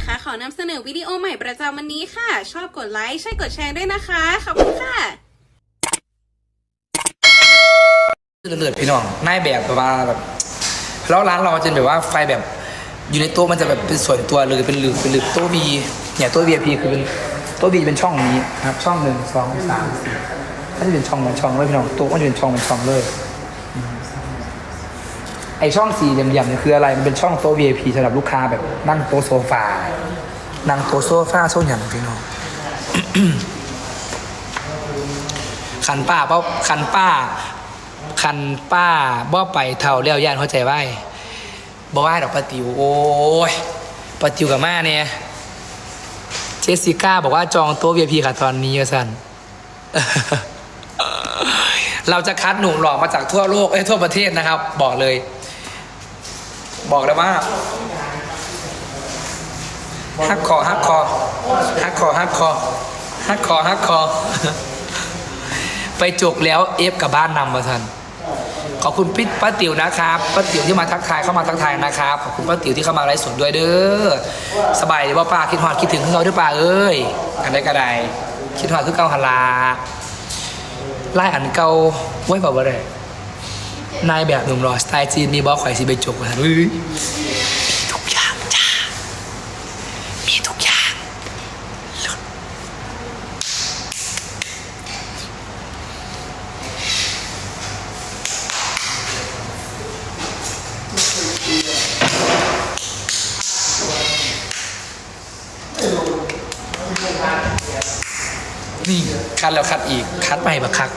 นะคะ ขอนำเสนอวิดีโอใหม่ประจำวันนี้ค่ะ ชอบกดไลค์ใช่กดแชร์ด้วยนะคะ ขอบคุณค่ะเลือดๆพี่น้องนายแบบแบบว่าแบบแล้วร้านเราจะแบบว่าไฟแบบอยู่ในโต๊ะมันจะแบบเป็นส่วนตัวเลยเป็นหลืบเป็นหลืบโต๊ะบีเนี่ยโต๊ะ VIP คือเป็นโต๊ะบีเป็นช่องนี้นะครับ ช่องหนึ่งสองสามสี่ถ้าจะเป็นช่องเป็นช่องเลยพี่น้องโต๊ะก็จะเป็นช่องเป็นช่องเลย ไอช่องสี่เหลี่ยมๆเนี่ยคืออะไร มันเป็นช่องโต๊ะ VIP สำหรับลูกค้าแบบนั่งโต๊ะโซฟา นั่งโต๊ะโซฟาโซนอย่างพี่น้องขันป้าเป้าขันป้าคันป้าบ่ไปเท่าเลี้ยวย่านเข้าใจไว้บ่ว่าดอกปาติวโอ้ยปาติวกับมาเนี่ยเจสสิก้าบอกว่าจองโต๊ะ VIP ค่ะตอนนี้สันเราจะคัดหนุ่มหล่อมาจากทั่วโลกเอ้ทั่วประเทศนะครับ บอกเลย บอกเลยว่าฮักคอฮักคอฮักคอฮักคอฮักคอฮักคอ ไปจกแล้วเอฟกับบ้านนำมาทันขอบคุณพี่ป้าติ๋วนะครับป้าติ๋วที่มาทักทายเข้ามาทักทายนะครับขอบคุณป้าติ๋วที่เข้ามาไลฟ์สดด้วยเด้อสบายดีว่าป้าคิดหอดคิดถึงเขาด้วยป้าเอ้ยกันได้กระไดคิดหอดคือเก่าหนลาไล่อันเก่าไว้เปล่าบ่ได้ นายแบบหนุ่มรอสไตล์จีนมีบอข่อยสิไปจกมาเฮ้ยมีทุกอย่างจ้ามีทุกอย่างนี่คัดแล้วคัดอีกคัดไปบักคัก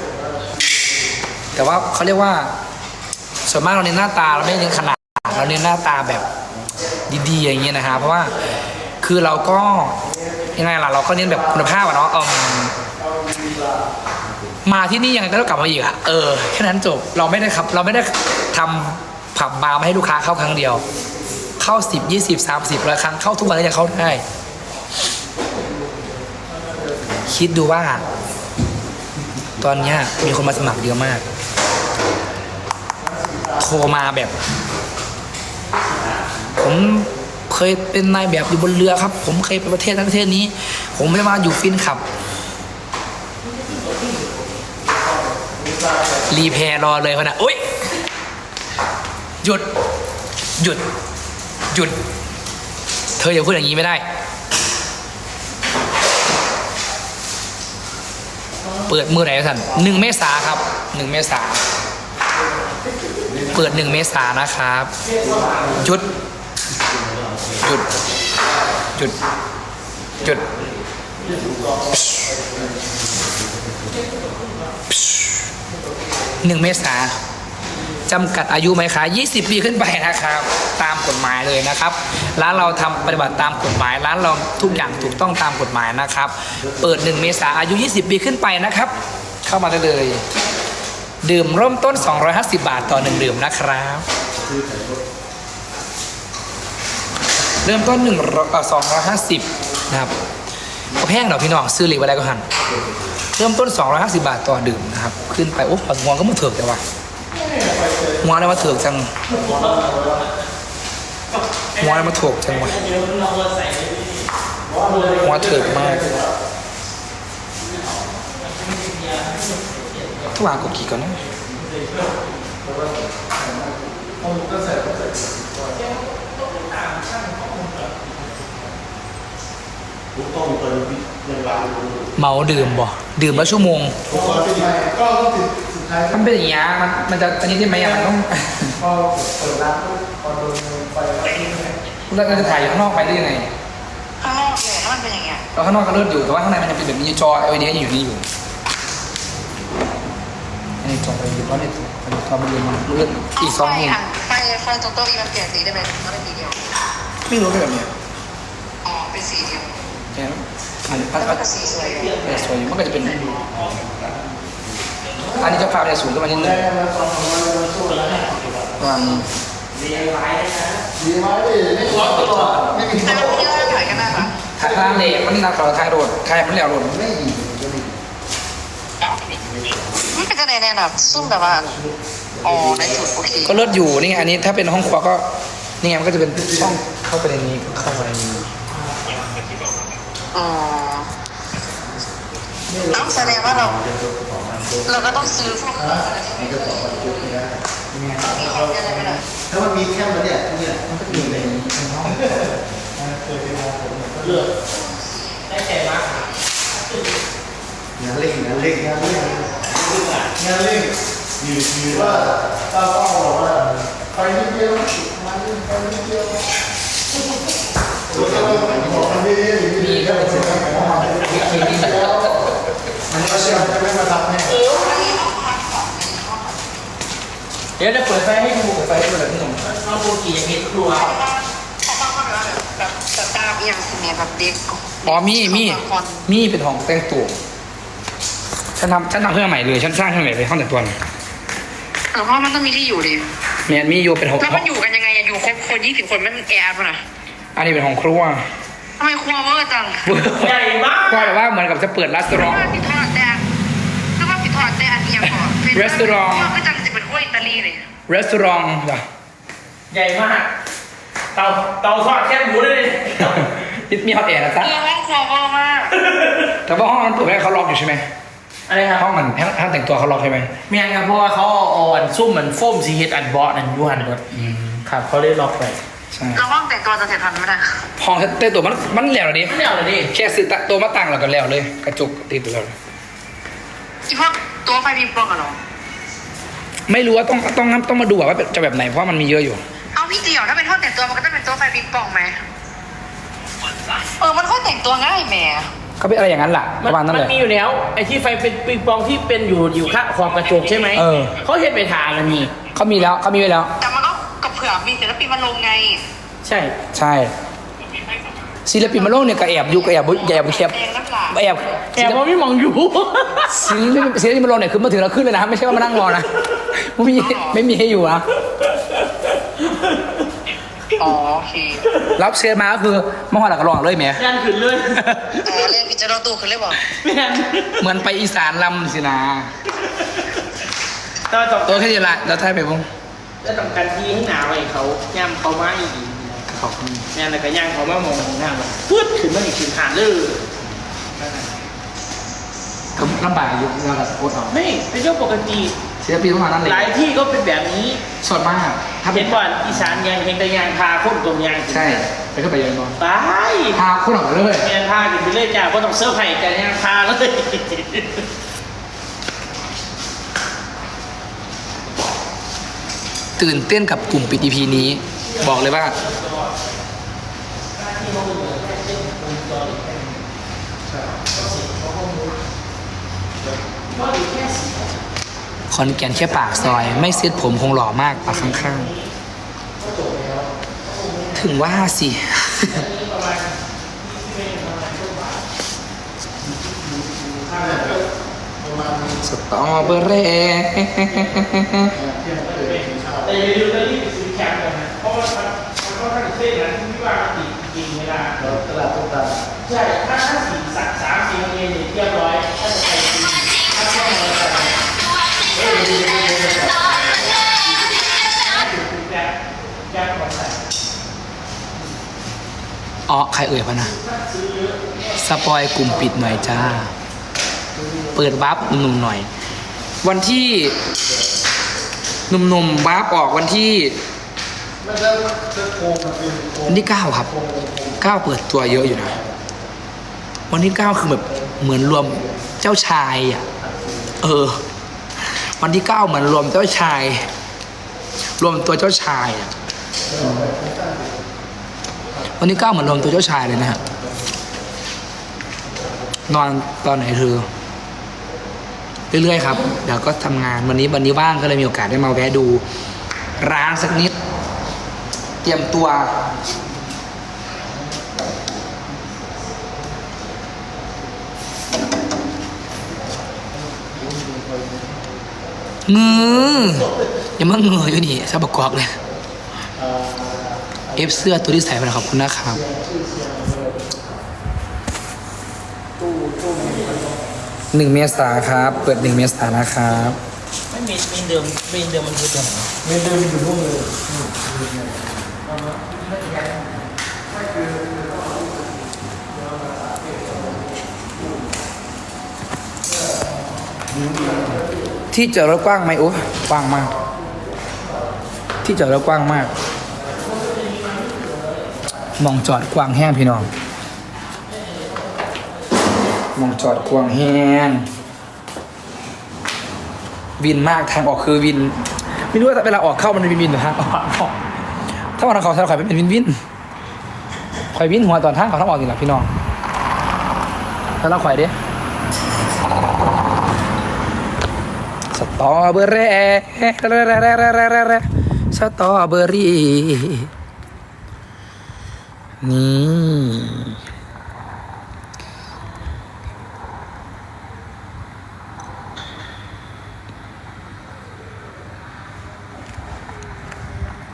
แต่ว่าเขาเรียกว่า ส่วนมากเราเน้นหน้าตาเราไม่เน้นขนาดเราเน้นหน้าตาแบบดีๆอย่างเงี้ยนะฮะเพราะว่าคือเราก็ยังไงล่ะเราก็เน้นแบบคุณภาพอะเนาะเอมมาที่นี่ยังไงก็ต้องกลับมาอีกอะเออแค่นั้นจบเราไม่ได้ครับ เราไม่ได้ทำผับบาร์มาให้ลูกค้าเข้าครั้งเดียว เข้าสิบยี่สิบสามสิบละครั้งเข้าทุกวันก็ยังเข้าได้ คิดดูว่า ตอนเนี้ยมีคนมาสมัครเยอะมาก มาแบบ ผมเคยเป็นนายแบบอยู่บนเรือครับ ผมเคยไปประเทศนั้นประเทศนี้ ผมไม่ได้มาอยู่ฟินขับ รีแพรรอเลยพะนะอุ้ยหยุด หยุด หยุด เธออย่าพูดอย่างนี้ไม่ได้ เปิดมือไหนสันหนึ่งเมษาครับหนึ่งเมษา เปิดหนึ่งเมษานะครับหยุดหยุดหยุดหยุดหนึ่งเมษาจำกัดอายุไหมคะ20 ปีขึ้นไปนะครับ ตามกฎหมายเลยนะครับ ร้านเราทำปฏิบัติตามกฎหมาย ร้านเราทุกอย่างถูกต้องตามกฎหมายนะครับ เปิด 1 เมษาอายุ 20 ปีขึ้นไปนะครับ เข้ามาได้เลย ดื่มเริ่มต้น 250 บาทต่อหนึ่งดื่มนะครับ เริ่มต้น1สองร้อยห้าสิบนะครับก็แพงดอพี่น้องซื้อเหล็กอะไรก็หัน เริ่มต้น 250 บาทต่อดื่มนะครับ ขึ้นไปโอ้ผักงวงก็มาเถือกแต่ว่าหัวอะไรมาเถือกจังหัวอะไรมาถูกจังวะหัวเถือกมาก ทุกวางกดกี่ก่อนนะลูกต้องเติมยังร้านเมาดื่มบ่ดื่มแล้วชั่วโมงก็ต้องติดสุดท้ายมันเป็นอย่างเงี้ยมันมันจะอันนี้ได้ไหมอะมันต้องพอเปิดร้านพอโดนไฟเราจะถ่ายอยู่ข้างนอกไปได้ยังไงข้างนอกเลยถ้ามันเป็นอย่างเงี้ยเราข้างนอกก็เลิศอยู่แต่ว่าข้างในมันยังเป็นแบบนี้จอ LED อยู่นี่อยู่ อันนี้จอไปอยู่เพราะเนี่ยจอมันเรียนมาเลื่อนอีกสองไฟหมื่นอันไฟไฟตรงโต๊ะนี้มันเปลี่ยนสีได้ไหมมันเป็นสีเดียวไม่รู้เป็นแบบเนี้ยอ๋อเป็นสีเดียวแค่อันนี้อันแล้วอันก็สีสวยอยู่เออสวยอยู่มันก็จะเป็นอันนี้จะพาไปสูงขึ้นมานิดนึงประมาณนี้ดีไหมไม่ร้อนตลอดไม่มีแต่มันไม่ได้ถ่ายกันได้ปะถ่ายข้างเลยมันนักเราถ่ายโรดถ่ายมันแล้วโรดไม่ดี มันเป็นจะไหนแน่แบบซุ่มแบบว่าอ๋อในสุดโอเคก็เลิศอยู่นี่ไงอันนี้ถ้าเป็นห้องครัวก็นี่ไงมันก็จะเป็นช่องเข้าไปในนี้เข้าไปในนี้อ๋อน้ำแสดงว่าเรา เราก็ต้องซื้อพวกอะไรมันจะสองวันจุดไม่ได้ที่ของอะไรไม่ได้ถ้ามันมีแค่มันเนี่ยเนี่ยมันก็อยู่ในห้องเลือกได้ใจมาก งานเล่งงานเล่งงานเล่งงานเล่งอยู่ที่ว่าตาต้องบอกว่าไปนิดเดียวมาเล่นไปนิดเดียวตัวเราบอกมันนี่นี่ก็เป็นสิ่งที่ผมทำมันก็เชื่อจะไม่มาทำให้เดี๋ยวจะเปิดไฟให้ดูเปิดไฟให้ดูแบบนี้ผมเอาโบกี้อย่างเห็นครัวเขาบอกว่าแบบแบบสตาร์อย่างสิเนี่ยแบบเด็กอ๋อมีมีคนมีเป็นห้องแต่งตัว ฉันทำฉันทำเครื่องใหม่เลยฉันสร้างเครื่องใหม่เลยห้องแต่งตัวน่ะแต่ว่ามันต้องมีที่อยู่ดิแมนมีอยู่เป็นห้องแล้วมันอยู่กันยังไงอะอยู่ครบคนยี่สิบคนมันแอร์ป่ะนะอันนี้เป็นห้องครัวทำไมครัวเวอร์จังใหญ่มากก็แบบว่าเหมือนกับจะเปิดร้านคือร้านว่าผิดทอดแต่คือว่าผิดทอดแต่อันนี้ยังก่อน Restaurant ก็จังจะเป็นครัวอิตาลีเลยร้านร้านจ้ะใหญ่มาก เตาเตาทอดแค่หมูเลยมีฮอตแอร์นะจ๊ะเออห้องครัวเวอร์มากแต่ว่าห้องนั้นเปิดไม่ได้เขาล็อกอยู่ใช่ไหม อะไรครับห้องมันห้องแต่งตัวเขาล็อกใช่ไหมเมียครับเพราะว่าเขาเอาอันซุ่มเหมือนโฟมซีเฮดอันเบาะนั่นอยูหันหมดครับเขาเลยล็อกไปใช่แล้วห้องแต่งตัวจะเสร็จทันไหมนะห้องแต่งตัวมันมันแล้วดิไม่เอาเลยดิแค่ซื้อตัวมาตั้งแล้วก็แล้วเลย กระจกติดแล้วเลยอีพวกตัวไฟพิมพ์ปองกันเหรอไม่รู้ว่าต้องต้องต้องมาดูอะว่าจะแบบไหนเพราะว่ามันมีเยอะอยู่ เอาพี่เจียวถ้าเป็นห้องแต่งตัวมันก็ต้องเป็นตัวไฟพิมพ์ปองไหมเออมันห้องแต่งตัวง่ายแหม ก็เป็นอะไรอย่างนั้นแหละปมันระมาณนั้นมัเลนยมีอยู่แล้วไอ้ที่ไฟเป็นปิงปองที่เป็นอยู่อยู่ข้างขอบกระจกใช่ไหมเออ เขาเห็นไปทางอันนี้เขามีแล้วเขามีไว้แล้ว แต่มันก็กับเผื่อมีศิลปินมาลงไง ใช่ใช่ศิลปินมาโลกเนี่ยก็แอบอยู่ก็แอบแอบแคบเองน้ำลายแอบแอบว่าไม่มองอยู่ ศิลปินศิลปินมาโลกเนี่ยคือมาถึงแล้วขึ้นเลยนะไม่ใช่ว่ามานั่งรอนะไม่มีไม่มีให้อยู่นะ อ๋อโอเครับเชิญมาก็คือมาหัวหลักกระรองเลยแหมยันขึ้นเลยอ๋อเล่นพิจารณาตู้คือเรียกว่าแม่นเหมือนไปอีสานลำสินะแต่ว่าต้องตัวแค่นี้ละเราถ่ายไปบ้างแล้วต้องการที่ให้หนาไว้เขาย่ำเขามาอีกขอบคุณแม่นแล้วก็ย่างเขามามองหน้ามันฟึดขึ้นมาอีกขึ้นหานเลยก็ลำบากอยู่เราแบบโคตรเอาไม่เป็นเรื่องปกติ ศิลปินประมาณนั้นเลยหลายที่ก็เป็นแบบนี้สดมากถ้าเป็เห็นนว่าอีสานยังเห็นแต่ยางพาคนตรงยางใช่ไปขึ้นไปยังนอนตายพาคนออกมาเลยยางพากินไปเลยจ้าก็ต้องเสื้อร์ไผ่กันยางพาเลยตื่นเต้นกับกลุ่มปิด EP นี้ บอกเลยว่าค อนแก่นแค่ปากซอย ไม่เซ็ตผมคงหล่อมากปากข้างๆ ถึงว่าสิ สตอเบอร์เร่แต่อย่าลืมนะรีบไปซื้อแคมป์กันนะเพราะว่ามันก็ทั้งเส้นนั้นที่ว่าติดจริงเวลาตลาดต้นตาใช่ ถ้าถ้าสีสักสามสีโมงเย็นเนี่ยเรียบร้อยถ้าจะไป อ๋อใครเอ่ยพะนะ สปอยกลุ่มปิดหน่อยจ้า เปิดวาร์ปหนุ่มๆหน่อย วันที่หนุ่มๆวาร์ปออกวันที่วันที่เก้าครับเก้าเปิดตัวเยอะอยู่นะ วันที่เก้าคือแบบเหมือนรวมเจ้าชายอะ เออ วันที่เก้าเหมือนรวมเจ้าชาย รวมตัวเจ้าชาย วันที่เก้าเหมือนรวมตัวเจ้าชายเลยนะฮะนอนตอนไหนเธอเรื่อยๆครับเดี๋ยวก็ทำงานวันนี้วันนี้ว่างก็เลยมีโอกาสได้มาแวะดู ร้านสักนิด เตรียมตัว งืออยังมั่งเงืออยู่นี่ซาบกอกเลยเอฟเสื้อตัวที่ใส่ไปขอบคุณนะครับหนึ่งเมษาครับ เปิดหนึ่งเมษานะครับ ไม่มีมีเดิมมีเดิมมันคือตรวไหนมีเดิมอยู่พวงเลยอืม ที่จอดรถกว้างไหมโอ้กว้างมาก ที่จอดรถกว้างมาก มองจอดกว้างแห้งพี่น้อง มองจอดกว้างแห้ง วินมากทางออกคือวิน ไม่รู้ว่าเวลาออกเข้ามันเป็นวินหรือทางออกถ้าวันทางเขาถ้าข่อยเป็นวินวินข่อยวินหัวตอนทางเขาทางออกนี่แหละพี่น้องแล้วเราข่อยเด้ ตรอเบอร์รี่สตรอเบอร์รี่ นี่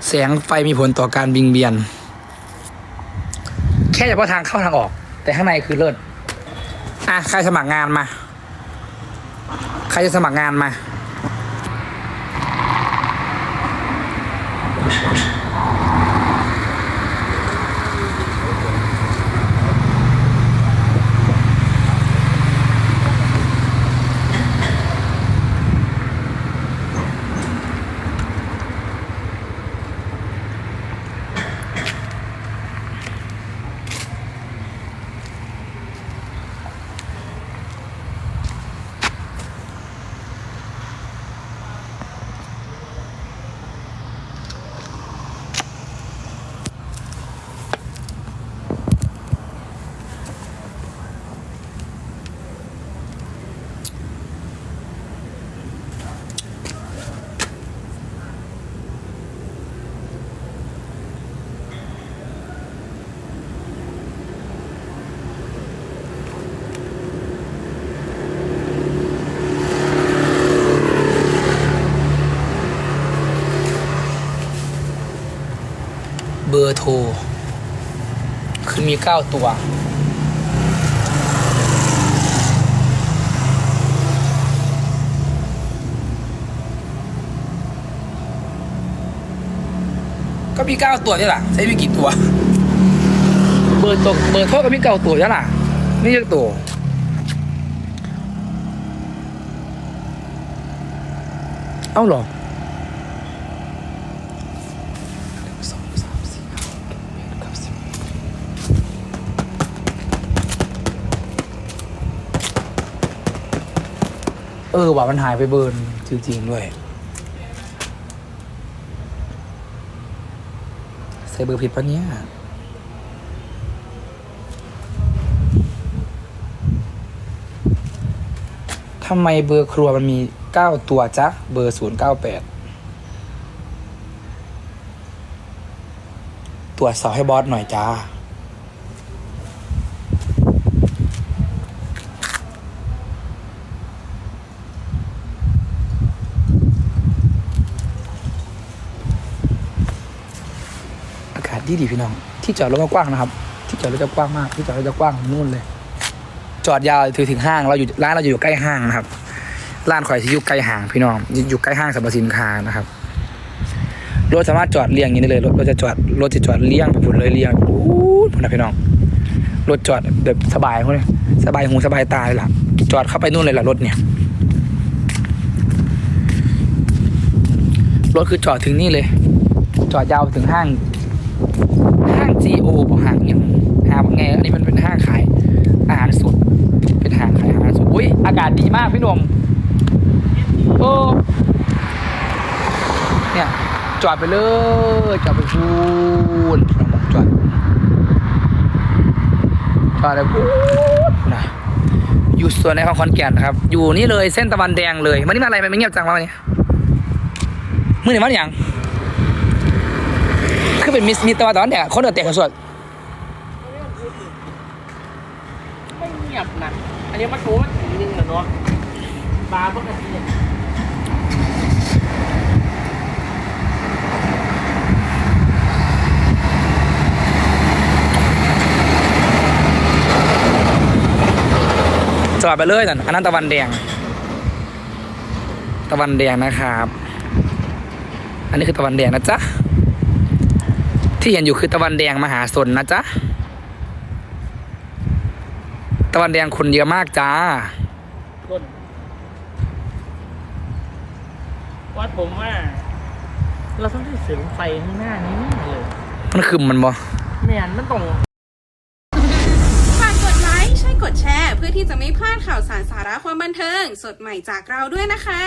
แสงไฟมีผลต่อการวิงเบียน แค่เฉพาะทางเข้าทางออก แต่ข้างในคือเลิศอะ ใครสมัครงานมา ใครจะสมัครงานมา ร์โทร คือมีเก้าตัว ก็มีเก้าตัวนี่แหละใช้มีกี่ตัว เบอร์ตัวเบอร์โทรก็มีเก้าตัวนี่แหละไม่เยอะตัวเอ้าหรอ สองสามสี่ห้าหกเจ็ดแปดเก้าสิบ เออว่ามันหายไปเบิร์นจริงๆด้วย ใส่เบอร์ผิดปะเนี่ยทำไมเบอร์ครัวมันมีเก้าตัวจ๊ะ เบอร์ศูนย์เก้าแปดตรวจสอบให้บอสหน่อยจ้า อากาศ ดีดีพี่น้อง ที่จอดรถก็กว้างนะครับ ที่จอดรถจะกว้างมาก ที่จอดรถจะกว้างนู่นเลย จอดยาวถือถึงห้างเราอยู่ร้านเราอยู่ใกล้ห้างนะครับร้านข่อยที่อยู่ใกล้ห้างพี่น้องอยู่ใกล้ห้างสรรพสินค้านะครับรถสามารถจอดเรียงอย่างนี้ได้เลยรถรถจะจอดรถจะจอดเรียงไปพุ่นเลยเรียงอู้พุ่นนะพี่น้องรถจอดแบบสบายเขาเลยสบายหูสบายตาเลยล่ะ จอดเข้าไปนู่นเลยล่ะรถเนี่ยรถคือจอดถึงนี่เลย จอดยาวถึงห้าง ห้าง GO บอกห้างเนี่ยห้างไงอันนี้มันเป็นห้างขายอาหารสดเป็นห้างขายอาหารสดอุ้ยอากาศดีมากพี่หนุ่มโอ้เนี่ยจอดไปเลยจอดไปฟูนจอดจอดเลยฟูนนะอยู่ส่วนในของขอนแก่นนะครับ อยู่นี่เลยเส้นตะวันแดงเลยมันนี่มาอะไรมันไม่เงียบจังวะวันนี้มื่อไหร่มาอย่าง คือเป็นมิสมีตะวันตะวันแดงคนเดินเตะกันสวดไม่เงียบนะอันนี้มันโชว์มันถึงนึงแล้วเนาะบาร์ปกติจอดไปเลยนั่นอันนั้นตะวันแดง ตะวันแดงนะครับ อันนี้คือตะวันแดงนะจ๊ะ ที่เห็นอยู่คือตะวันแดงมหาสนนะจ๊ะ ตะวันแดงคนเยอะมากจ้าต้นวัดผมว่า เราต้องได้เสียงไฟข้างหน้านี้เลยมันคือมันบ่ไม่งั้นมันต้องฝากกดไลค์ใช่กดแชร์ เพื่อที่จะไม่พลาดข่าวสารสาระความบันเทิง สดใหม่จากเราด้วยนะคะ